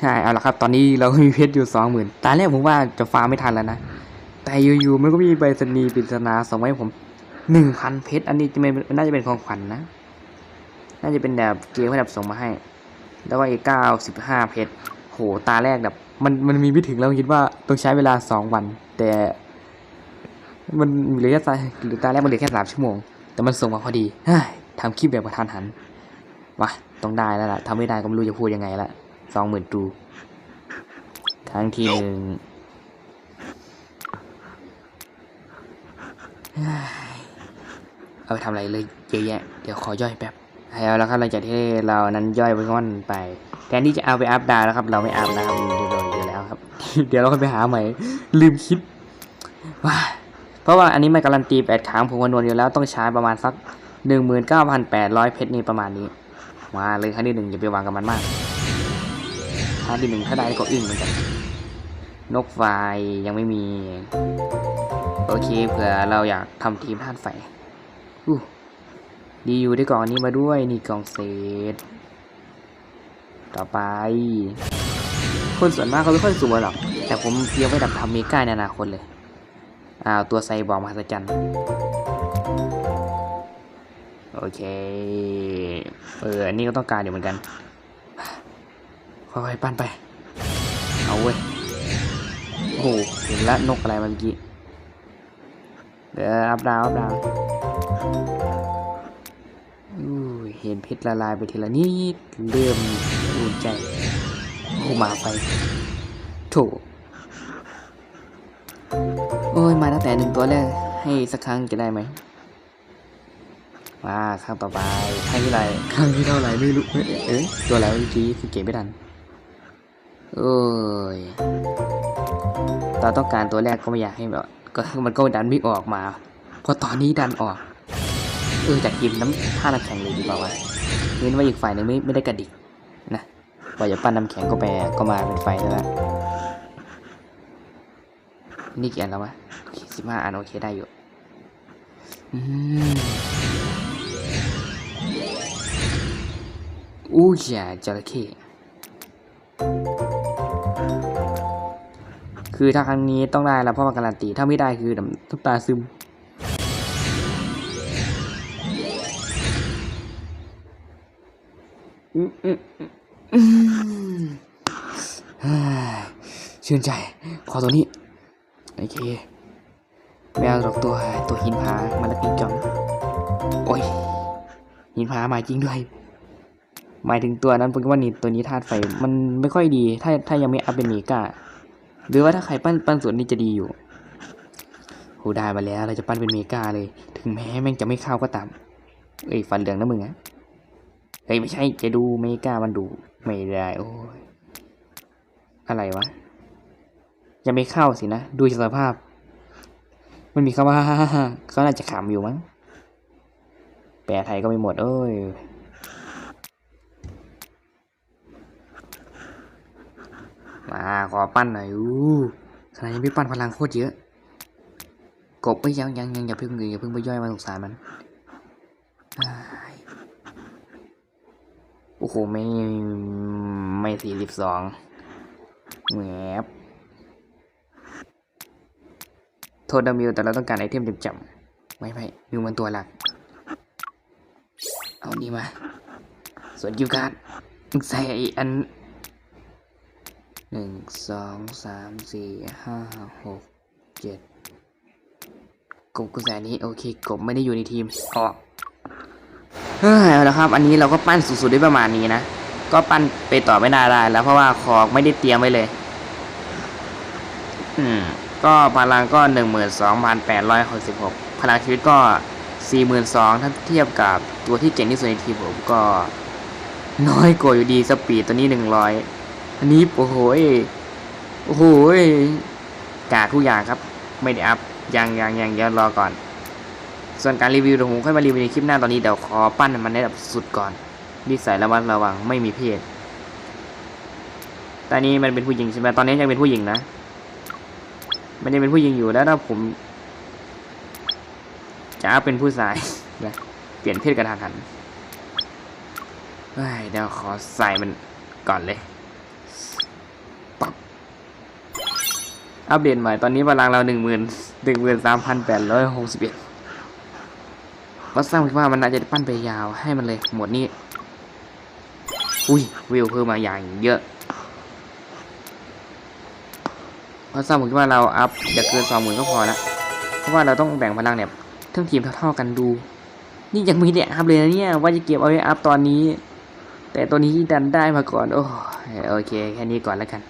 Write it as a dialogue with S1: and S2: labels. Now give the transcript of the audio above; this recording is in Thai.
S1: ใช่เอาละครับ ตอนนี้เรามีเพชรอยู่สองหมื่นตอนแรกผมว่าจะฟาร์มไม่ทันแล้วนะ แต่อยู่ๆมันก็มีใบสนีปริศนาส่งมาให้ผมหนึ่งพันเพชรอันนี้จะเป็นน่าจะเป็นของขวัญนะ น่าจะเป็นแบบเกมให้แบบส่งมาให้ แล้วก็อีกเก้าสิบห้าเพชรโหตาแรกแบบ มันมันมีไม่ถึงแล้วคิดว่าต้องใช้เวลาสองวัน แต่ มันเหลือแค่ตาหรือตาแรกมันเหลือแค่สามชั่วโมง แต่มันส่งมาพอดีเฮ้ยทำคลิปแบบประทานหันวะต้องได้แล้วล่ะทำไม่ได้ก็ไม่รู้จะพูดยังไงละ สองหมื่นตูครั้งที่หนึ่งเฮ้ยเอาไปทำอะไรเลยเยอะแยะ เดี๋ยวขอย่อยแป๊บเอาแล้วครับหลังจากที่เรานั้นย่อยไปก้อนไป แทนที่จะเอาไปอัพดาวแล้วครับ เราไม่อัพนะครับมันโดนอยู่แล้วครับ เดี๋ยวเราค่อยไปหาใหม่ ลืมคิดว้าเพราะว่าอันนี้ไม่การันตีแปดครั้งผมคำนวณอยู่แล้วต้องใช้ประมาณสักหนึ่งหมื่นเก้าพันแปดร้อยเพชรนี่ประมาณนี้ มาเลยครั้งที่หนึ่งอย่าไปวางกับมันมาก ครับดีหนึ่งถ้าได้ก็อึ้งเหมือนกัน นกไฟยังไม่มี โอเคเผื่อเราอยากทำทีมท่านไฟอู้ดีอยู่ได้กล่องนี้มาด้วยนี่กล่องเศษ ต่อไป คนส่วนมากเขาไม่ค่อยสวยหรอก แต่ผมเตรียมไว้ดับทำเมก้าในอนาคตเลยอ้าวตัวไซบอร์กมหัศจรรย์โอเค เอออันนี้ก็ต้องการอยู่เหมือนกัน ค่อยๆปั้นไป เอาเว้ย โอ้โห เห็นละนกอะไรเมื่อกี้ เดี๋ยวอัพดาวอัพดาวอู้เห็นเพชรละลายไปทีละนิดเริ่มอุ่นใจโอ้มาไฟโถโอ้ย มาตั้งแต่หนึ่งตัวแรกให้สักครั้งจะได้ไหมมาครั้งต่อไปครั้งที่ไรครั้งที่เท่าไหร่ไม่รู้เอ๊ะเอ๊ะตัวแล้วเมื่อกี้คือเก็บไม่ทัน โอ้ยตอนต้องการตัวแรกก็ไม่อยากให้แบบก็มันก็ดันไม่ออกมาเพราะตอนนี้ดันออกเออจากทีมน้ำท่าน้ำแข็งเลยดีกว่าวะเน้นว่าอีกฝ่ายหนึ่งไม่ไม่ได้กระดิกนะว่าอย่าปั้นน้ำแข็งก็แปรก็มาเป็นไฟแล้วนะนี่กี่อันแล้ววะสิบห้าอันโอเคได้อยู่อู้ยาจระเข้ คือถ้าครั้งนี้ต้องได้แล้วเพราะมันการันตีถ้าไม่ได้คือน้ำตาซึมอืมอืมอืมอืมเฮ้ยชื่นใจ ขอตัวนี้ โอเคไม่เอาหรอกตัวตัวหินผามันละปิงจองโอ้ย หินผามาจริงด้วย หมายถึงตัวนั้นโปเกมอนนี่ตัวนี้ธาตุไฟ มันไม่ค่อยดี ถ้าถ้ายังไม่อัพเป็นเมกา หรือว่าถ้าใครปั้นปั้นส่วนนี้จะดีอยู่โหได้มาแล้วเราจะปั้นเป็นเมกาเลย ถึงแม้แม่งจะไม่เข้าก็ตามเอ้ยฟันเหลืองนะมึงอะเฮ้ยไม่ใช่จะดูเมกามันดูไม่ได้โอ้ยอะไรวะยังไม่เข้าสินะดูสภาพ มันมีคำว่าเขาน่าจะขำอยู่มั้งแปลไทยก็ไม่หมดเอ้ยาขอปั้นหน่อยอู้ขนาดยังไม่ปั้นพลังโคตรเยอะ กบไปยังยังยังอย่าเพิ่งอย่าเพิ่งไปย่อยมาสงสารมันโอ้โหไม่ไม่สี่สิบสองแหวบโทษดามิวแต่เราต้องการไอเทมจำๆไม่ไม่มิวมันตัวหลัก เอานี่มา ส่วนยูการ์ดใส่อ้อัน หนึ่งสองสามสี่ห้าหกเจ็ดกบกุญแจนี้โอเคกบไม่ได้อยู่ในทีมออกเฮ้ยเอาละครับ อันนี้เราก็ปั้นสุดๆได้ประมาณนี้นะ ก็ปั้นไปต่อไม่น่าได้แล้วเพราะว่าของไม่ได้เตรียมไว้เลย อืม ก็พลังก็หนึ่งหมื่นสองพันแปดร้อยหกสิบหกพลังชีวิตก็สี่หมื่นสองถ้าเทียบกับตัวที่เก่งที่สุดในทีมผมก็ น้อยกว่าอยู่ดีสปีดตัวนี้หนึ่งร้อย อันนี้โอ้โหโอ้โหยกาดทุกอย่างครับ ไม่ได้อัพยังยังยังเดี๋ยวรอก่อน ส่วนการรีวิวเดี๋ยวผมค่อยมารีวิวในคลิปหน้าตอนนี้เดี๋ยวขอปั้นมันได้แบบสุดก่อนนิสัยระมัดระวังไม่มีเพศตอนนี้มันเป็นผู้หญิงใช่ไหมตอนนี้ยังเป็นผู้หญิงนะมันยังเป็นผู้หญิงอยู่แล้วถ้าผม จะอัพเป็นผู้ชายนะเปลี่ยนเพศกระทันหันเดี๋ยวขอใส่มันก่อนเลย อัปเดตใหม่ตอนนี้พลังเราหนึ่งหมื่นหนึ่งหมื่นสามพันแปดร้อยหกสิบเอ็ดวัดสร้างคิดว่ามันน่าจะปั้นไปยาวให้มันเลยหมดนี้ อุ้ยวิวเพิ่มมาอย่างเยอะเพราสร้างผมคิดว่าเราอัพอย่าเกินสองหมื่นก็พอละเพราะว่าเราต้องแบ่งพลังเนี่ยทั้งทีมเท่าๆกันดู นี่ยังไม่ได้อัพเลยนะเนี่ยว่าจะเก็บเอาไว้อัพตอนนี้ แต่ตัวนี้ดันได้มาก่อนโอ้ยโอเคแค่นี้ก่อนแล้วกัน